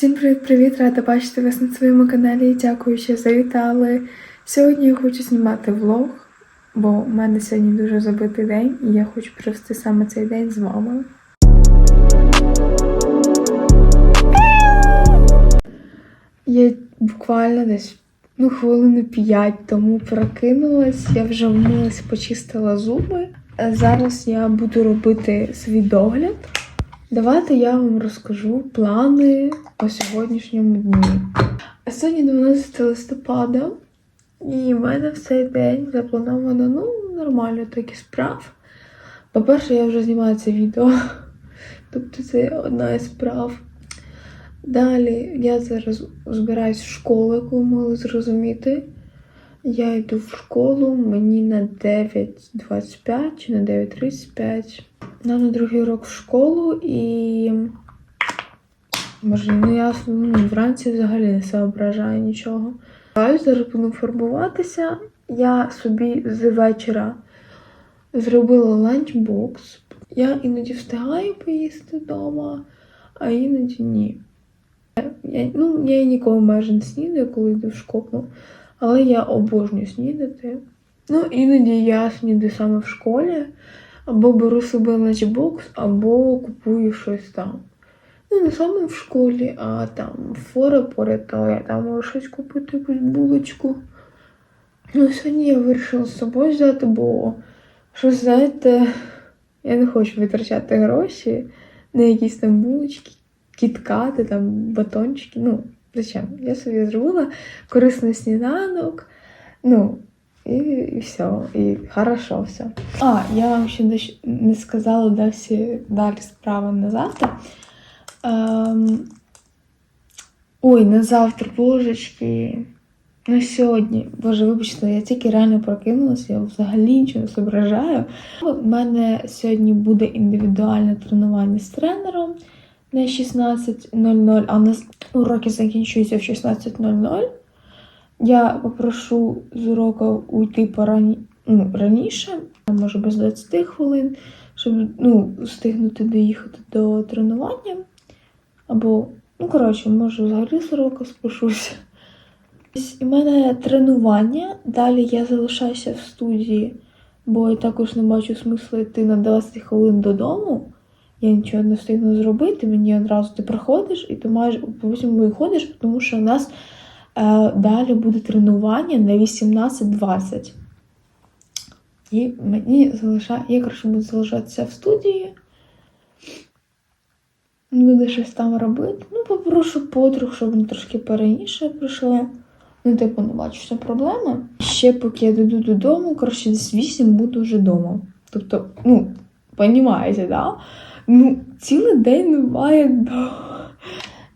Всім привіт-привіт! Рада бачити вас на своєму каналі. Дякую, що завітали. Сьогодні я хочу знімати влог, бо в мене сьогодні дуже забитий день, і я хочу провести саме цей день з вами. Я буквально десь ну, хвилину 5 тому прокинулась, я вже вмилась, почистила зуби. Зараз я буду робити свій догляд. Давайте я вам розкажу плани по сьогоднішньому дні. А Сьогодні 12 листопада, і в мене в цей день заплановано ну, нормально такі справ. По-перше, я вже знімаю це відео, тобто це одна із справ. Далі я зараз збираюсь в школу, яку могли зрозуміти. Я йду в школу, мені на 9.25 чи на 9.35. Нам на другий урок в школу і. Може, ну я ну, вранці взагалі не соображаю нічого. Я зараз буду фарбуватися. Я собі з вечора зробила ланчбокс. Я іноді встигаю поїсти вдома, а іноді ні. Я, ну, я ніколи майже не снідаю, коли йду в школу, але я обожнюю снідати. Ну, іноді я снідаю саме в школі, або беру собі ланчбокс, або купую щось там. Ну, не саме в школі, а там в фора поряд, то я там можу щось купити, якусь булочку. Ну, сьогодні я вирішила з собою взяти, бо щось, знаєте, я не хочу витрачати гроші на якісь там булочки, кіткати, там, батончики. Ну, зачем? Я собі зробила корисний сніданок. Ну, і, і все, і хорошо все. А, я вам ще не сказала, де далі справи на завтра. Ем... Ой, на завтра, божечки. На сьогодні. Боже, вибачте, я тільки реально прокинулася, я взагалі нічого не зображаю. У мене сьогодні буде індивідуальне тренування з тренером на 16.00, а у нас уроки закінчуються в 16.00. Я попрошу з уроку уйти порані... ну, раніше, може без 20 хвилин, щоб ну, встигнути доїхати до тренування. Або, ну, коротше, може, взагалі з уроку спишуся. У мене тренування. Далі я залишаюся в студії, бо я також не бачу смислу йти на 20 хвилин додому. Я нічого не встигну зробити. Мені одразу ти приходиш і ти маєш потім виходиш, тому що у нас е, далі буде тренування на 18.20. І мені залишає, я коротше буду залишатися в студії. Буду щось там робити. Ну, попрошу подруг, щоб вони трошки пораніше прийшли. Ну, типу, не бачу, що проблема. Ще поки я дойду додому, коротше, десь 8 буду вже вдома. Тобто, ну, понімаєте, да? Ну, цілий день немає.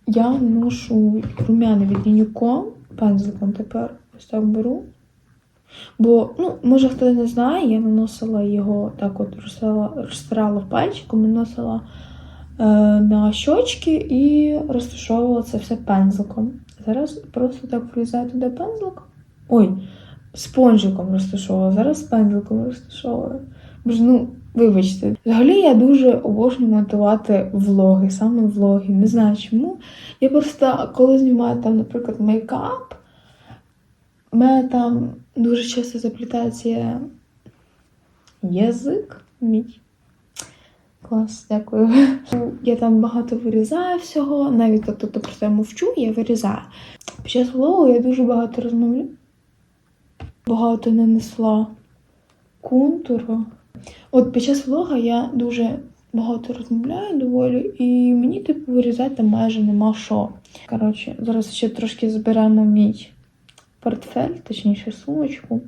Я ношу румяна від Нюком пензликом тепер ось так беру. Бо, ну, може хто не знає, я наносила його так от розтирала, розтирала пальчиком, наносила е, на щочки і розташовувала це все пензликом. Зараз просто так влізаю туди пензликом. Ой, спонжиком розташовувала, зараз пензликом розташовую. Бо ж, ну, вибачте, взагалі я дуже обожнюю монтувати влоги, саме влоги. Не знаю чому. Я просто, коли знімаю там, наприклад, мейкап, у мене там дуже часто заплітається язик мій. Клас, дякую. Я там багато вирізаю всього, навіть тобто просто я мовчу, я вирізаю. Під час влогу я дуже багато розмовляю. Багато нанесла контуру. От під час влога я дуже багато розмовляю доволі, і мені типу вирізати майже нема що. Коротше, зараз ще трошки зберемо мій портфель, точніше сумочку.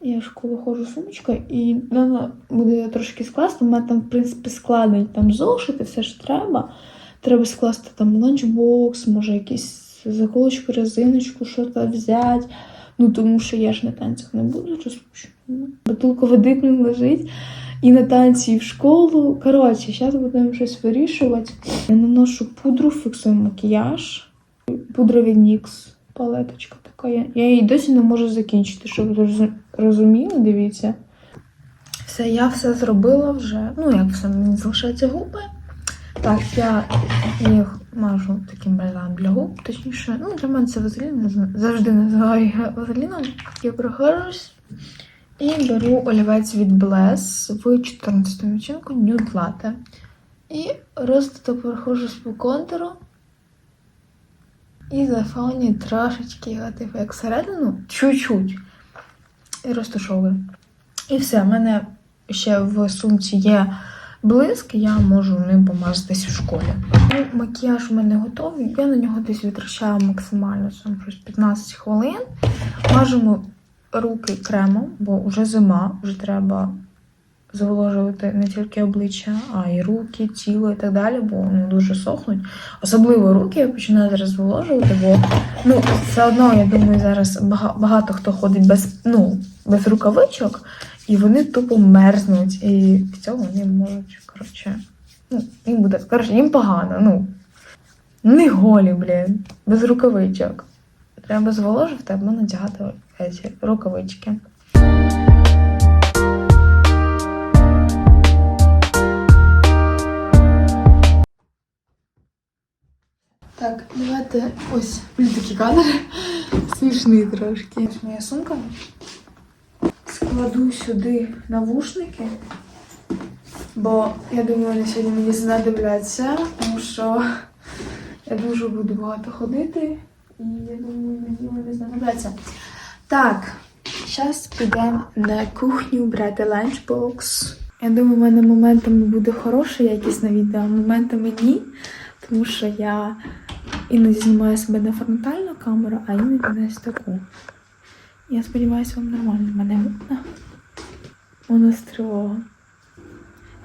Я в школу ходжу сумочкою, і вона буде трошки скласти. У мене там, в принципі, складені там зошити, все що треба. Треба скласти там ланчбокс, може якісь заколочку, резиночку, що то взяти. Ну, тому що я ж на танцях не буду розпущу. Бутилка води лежить. І на танці, і в школу. Коротше, зараз будемо щось вирішувати. Я наношу пудру, фіксую макіяж. Пудра від NYX, палеточка така. Я, я її досі не можу закінчити, щоб ви розуміли, дивіться. Все, я все зробила вже. Ну, як все, мені залишаються губи. Так, я їх мажу таким бальзамом для губ. Точніше, ну для мене це вазелін, завжди називаю його вазеліном. Я прохожусь і беру олівець від Bless в 14 відтінку Nude Latte. І просто прохожусь по контуру. І зафонюю трошечки його, типу, як всередину, чуть-чуть. І розташовую. І все, в мене ще в сумці є блиск, я можу ним помазатись в школі. Ну, макіяж у мене готовий. Я на нього десь витрачаю максимально там, 15 хвилин. Мажемо руки кремом, бо вже зима, вже треба зволожувати не тільки обличчя, а й руки, тіло і так далі, бо вони дуже сохнуть. Особливо руки я починаю зараз зволожувати, бо ну, все одно, я думаю, зараз бага- багато хто ходить без, ну, без рукавичок, і вони тупо мерзнуть. І від цього вони можуть, коротше, ну, їм буде, коротше, їм погано, ну. Не голі, блін, без рукавичок. Треба зволожити, або надягати рукавички. Давайте ось блін, такий кадр. Смішний трошки. Ось моя сумка. Складу сюди навушники, бо я думаю, вони сьогодні мені знадобляться, тому що я дуже буду багато ходити, і я думаю, мені вони знадобляться. Так, зараз підемо на кухню брати ланчбокс. Я думаю, в мене моментами буде хороше якісне відео, а моментами ні. Тому що я іноді знімаю себе на фронтальну камеру, а іноді на ось таку. Я сподіваюся, вам нормально мене видно. У нас тривога.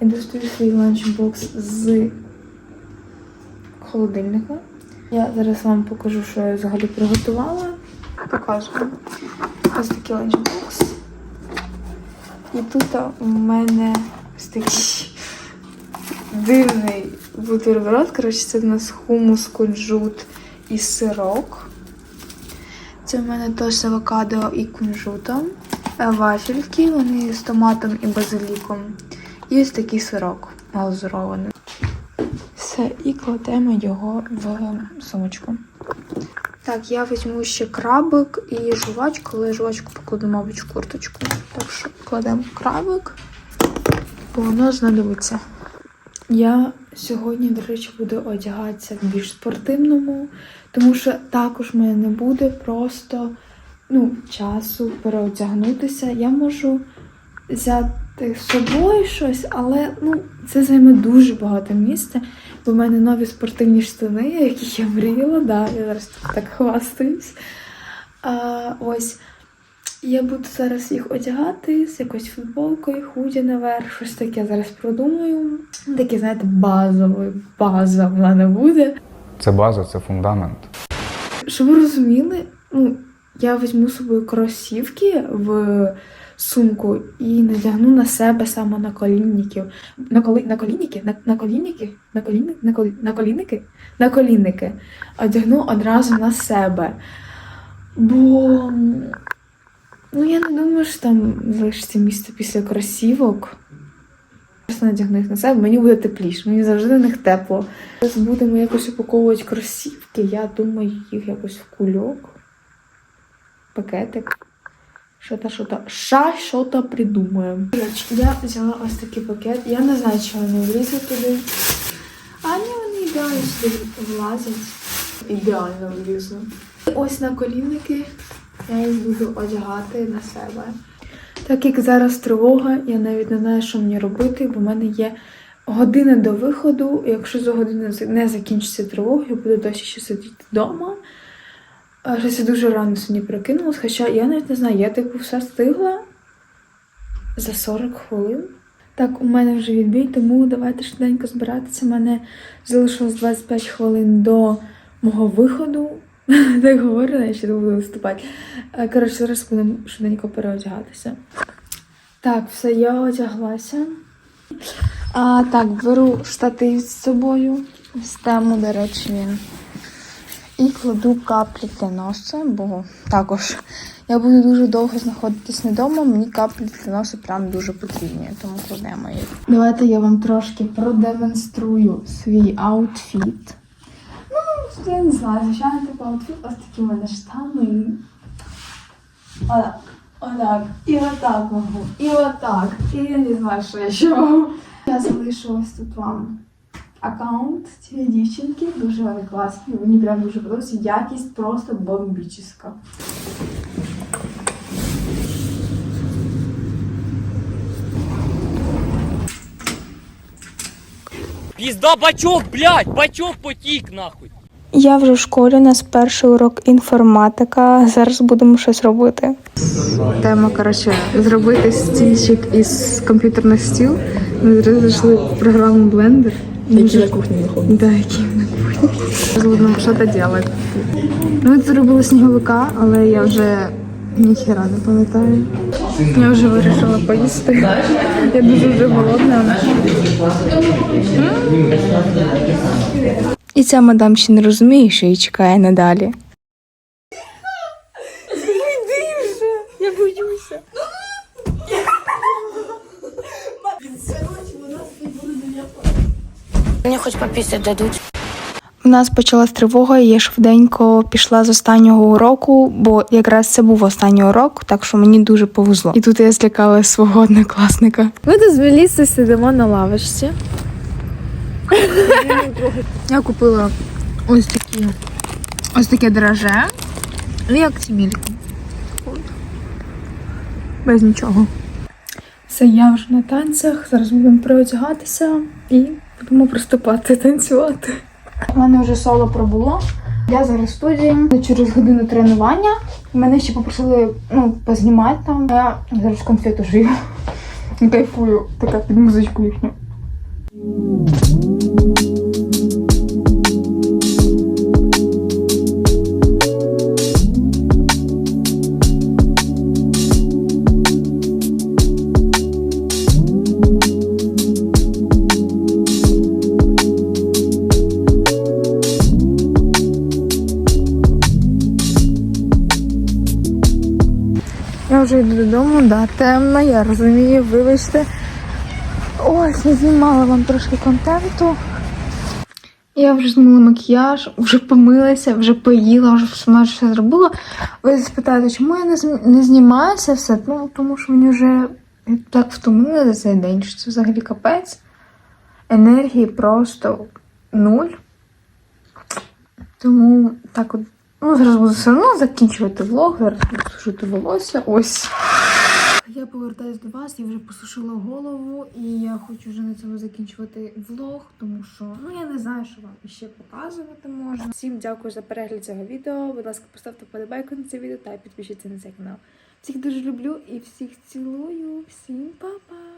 Я достаю свій ланчбокс з холодильника. Я зараз вам покажу, що я взагалі приготувала. Показую. Ось такий ланчбокс. І тут у мене ось такий дивний бутерброд. Коротше, це в нас хумус, кунжут і сирок. Це в мене теж з авокадо і кунжутом. Е, Вафельки, вони з томатом і базиліком. І ось такий сирок глазурований. Все, і кладемо його в сумочку. Так, я візьму ще крабик і жувачку, але жувачку покладу, мабуть, в курточку. Так що кладемо крабик, бо воно знадобиться. Я сьогодні, до речі, буду одягатися в більш спортивному, тому що також в мене не буде просто ну, часу переодягнутися. Я можу взяти з собою щось, але ну, це займе дуже багато місця. Бо в мене нові спортивні штани, які я мріяла, да, я зараз так хвастаюсь. А, ось. Я буду зараз їх одягати з якоюсь футболкою, худі наверх, щось таке зараз продумаю. Таке, знаєте, базове, база в мене буде. Це база, це фундамент. Щоб ви розуміли, ну, я візьму з собою кросівки в сумку і надягну на себе саме на колінників. На, коли, на колінники? На, на колінники? На коліни, на, колі, на колінники? На колінники. Одягну одразу на себе. Бо ну, я не думаю, що там залишиться місце після кросівок. Просто надягну їх на себе, мені буде тепліше, мені завжди на них тепло. Зараз будемо якось упаковувати кросівки, я думаю, їх якось в кульок, пакетик. Що-то, що-то, ша, що-то придумаємо. Я взяла ось такий пакет. Я не знаю, чи вони влізуть туди. А ні, вони ідеально сюди влазять. Ідеально влізли. Ось на колінники я їх буду одягати на себе. Так як зараз тривога, я навіть не знаю, що мені робити, бо в мене є година до виходу. Якщо за годину не закінчиться тривога, я буду досі ще сидіти вдома. Щось я дуже рано сьогодні прокинулась, хоча я навіть не знаю, я типу все встигла за 40 хвилин. Так, у мене вже відбій, тому давайте швиденько збиратися. У мене залишилось 25 хвилин до мого виходу. Так говорю, я ще не буду виступати. Е, Коротше, зараз будемо швиденько переодягатися. Так, все, я одяглася. А, так, беру штатив з собою. З тему, до речі, він. І кладу каплі для носа, бо також я буду дуже довго знаходитись не вдома, мені каплі для носа прям дуже потрібні, тому кладемо їх. Давайте я вам трошки продемонструю свій аутфіт. Ну, я не знаю, звичайно, типу аутфіт, ось такі в мене штани. Отак, отак, і отак можу, і отак, і я не знаю, що я ще можу. Я залишу ось тут вам аккаунт цієї дівчинки, дуже вони класні, мені прям дуже подобається, якість просто бомбічна. Пізда бачок, блядь, бачок потік нахуй. Я вже в школі, у нас перший урок інформатика. Зараз будемо щось робити. Тема, коротше, зробити стільчик із комп'ютерних стіл. Ми в програму Blender. Які на кухні знаходяться. Да, які на кухні. Зараз будемо щось робити. Ну, ми зробили сніговика, але я вже ніхіра не пам'ятаю. Я вже вирішила поїсти. Я дуже вже голодна. І ця мадам ще не розуміє, що її чекає надалі. Мне хоть пописать дадут. У нас почалась тривога, і я швиденько пішла з останнього уроку, бо якраз це був останній урок, так що мені дуже повезло. І тут я злякала свого однокласника. Ми Мелісою сидимо на лавочці. Я купила ось такі ось таке драже. Ну, як цімільку. Без нічого. Все, я вже на танцях. Зараз будемо переодягатися і будемо приступати танцювати. У мене вже соло пробуло. Я зараз в студії через годину тренування. Мене ще попросили ну, познімати там. Я зараз конфету жую. Кайфую, така під музичку їхню. Я вже йду додому, да, темно, я розумію, вибачте. Ось, я знімала вам трошки контенту. Я вже змила макіяж, вже помилася, вже поїла, вже все все зробила. Ви спитаєте, чому я не, зм- не знімаю це все? Ну, тому що мені вже так втомила за цей день, що це взагалі капець. Енергії просто нуль. Тому так от. Ну, зараз буду все одно закінчувати влог, зараз буду сушити волосся. Ось. Я повертаюсь до вас, я вже посушила голову, і я хочу вже на цьому закінчувати влог, тому що ну я не знаю, що вам ще показувати можна. Всім дякую за перегляд цього відео. Будь ласка, поставте вподобайку на це відео та підпишіться на цей канал. Всіх дуже люблю і всіх цілую. Всім па-па!